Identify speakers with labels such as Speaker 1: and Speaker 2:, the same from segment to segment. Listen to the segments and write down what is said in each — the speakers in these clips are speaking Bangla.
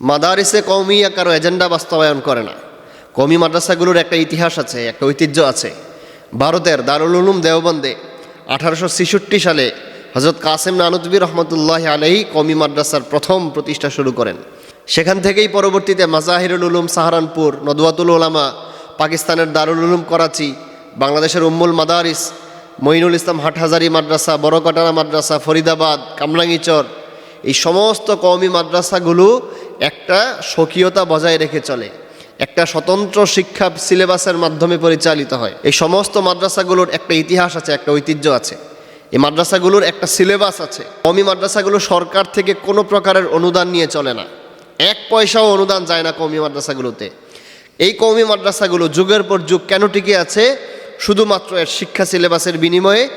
Speaker 1: মাদারিসে কৌমিয়া কারও এজেন্ডা বাস্তবায়ন করে না। কৌমি মাদ্রাসাগুলোর একটা ইতিহাস আছে, একটা ঐতিহ্য আছে। ভারতের দারুল উলুম দেওবন্দে আঠারোশো ছেষট্টি সালে হজরত কাসেম নানুতবী রহমতুল্লাহ আলহী কৌমি মাদ্রাসার প্রথম প্রতিষ্ঠা শুরু করেন। সেখান থেকেই পরবর্তীতে মাজাহিরুল উলুম সাহারানপুর, নদওয়াতুল ওলামা পাকিস্তানের দারুল উলুম করাচি, বাংলাদেশের উম্মুল মাদারিস, মঈনুল ইসলাম হাটহাজারি মাদ্রাসা বড়কাটারা মাদ্রাসা, ফরিদাবাদ কামরাঙ্গিচর এই সমস্ত কওমি মাদ্রাসাগুলো একটা স্বকীয়তা বজায় রেখে চলে, একটা স্বতন্ত্র শিক্ষা সিলেবাসের মাধ্যমে পরিচালিত হয়। এই সমস্ত মাদ্রাসাগুলোর একটা ইতিহাস আছে, একটা ঐতিহ্য আছে। এই মাদ্রাসাগুলোর একটা সিলেবাস আছে। কমি মাদ্রাসাগুলো সরকার থেকে কোনো প্রকারের অনুদান নিয়ে চলে না। এক পয়সাও অনুদান যায় না কমি মাদ্রাসাগুলোতে। এই কমি মাদ্রাসাগুলো যুগের পর যুগ কেন টিকে আছে? শুধুমাত্র এর শিক্ষা সিলেবাসের বিনিময়ে।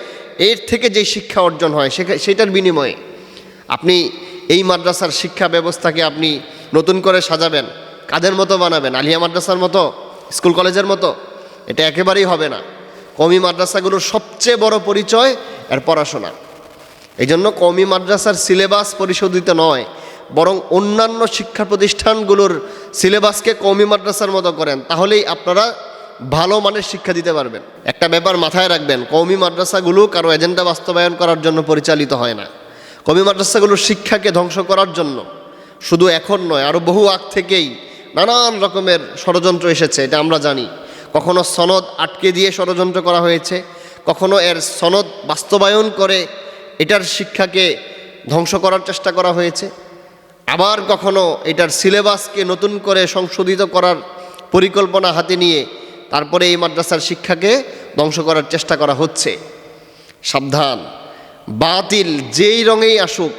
Speaker 1: এর থেকে যে শিক্ষা অর্জন হয় সেটার বিনিময়ে। আপনি এই মাদ্রাসার শিক্ষা ব্যবস্থাকে আপনি নতুন করে সাজাবেন, কাদের মতো বানাবেন? আলিয়া মাদ্রাসার মতো? স্কুল কলেজের মতো? এটা একেবারেই হবে না। কমি মাদ্রাসাগুলোর সবচেয়ে বড় পরিচয় এর পড়াশোনা। এই জন্য কমি মাদ্রাসার সিলেবাস পরিশোধিত নয়, বরং অন্যান্য শিক্ষা প্রতিষ্ঠানগুলোর সিলেবাসকে কমি মাদ্রাসার মতো করেন, তাহলেই আপনারা ভালো মানের শিক্ষা দিতে পারবেন। একটা ব্যাপার মাথায় রাখবেন কৌমি মাদ্রাসাগুলো কারও এজেন্ডা বাস্তবায়ন করার জন্য পরিচালিত হয় না। কমি মাদ্রাসাগুলোর শিক্ষাকে ধ্বংস করার জন্য শুধু এখন নয় আরও বহু আগ থেকেই নানান রকমের ষড়যন্ত্র এসেছে, এটা আমরা জানি। কখনো সনদ আটকে দিয়ে ষড়যন্ত্র করা হয়েছে, কখনো এর সনদ বাস্তবায়ন করে এটার শিক্ষাকে ধ্বংস করার চেষ্টা করা হয়েছে। আবার কখনো এটার সিলেবাসকে নতুন করে সংশোধিত করার পরিকল্পনা হাতে নিয়ে তারপরে এই মাদ্রাসার শিক্ষাকে ধ্বংস করার চেষ্টা করা হচ্ছে। সাবধান। বাতিল যেই রঙেই আসুক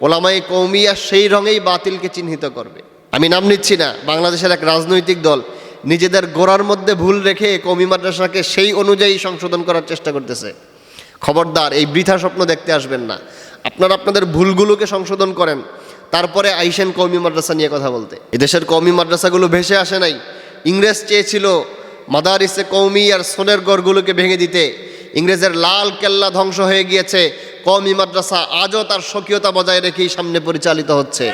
Speaker 1: ওলামাই কৌমিয়া সেই রঙেই বাতিলকে চিহ্নিত করবে। আমি নাম নিচ্ছি না, বাংলাদেশের এক রাজনৈতিক দল নিজেদের গোড়ার মধ্যে ভুল রেখে কৌমি মাদ্রাসাকে সেই অনুযায়ী সংশোধন করার চেষ্টা করতেছে। খবরদার, এই বৃথা স্বপ্ন দেখতে আসবেন না। আপনারা আপনাদের ভুলগুলোকে সংশোধন করেন, তারপরে আইসেন কৌমি মাদ্রাসা নিয়ে কথা বলতে। এদেশের কৌমি মাদ্রাসাগুলো ভেসে আসে নাই। ইংরেজ চেয়েছিল মাদারিসে কৌমি আর সোনের গড়গুলোকে ভেঙে দিতে। ইংরেজের লাল কেল্লা ধ্বংস হয়ে গিয়েছে। কমি মাদ্রাসা আজও তার স্বকীয়তা বজায় রেখেই সামনে পরিচালিত হচ্ছে।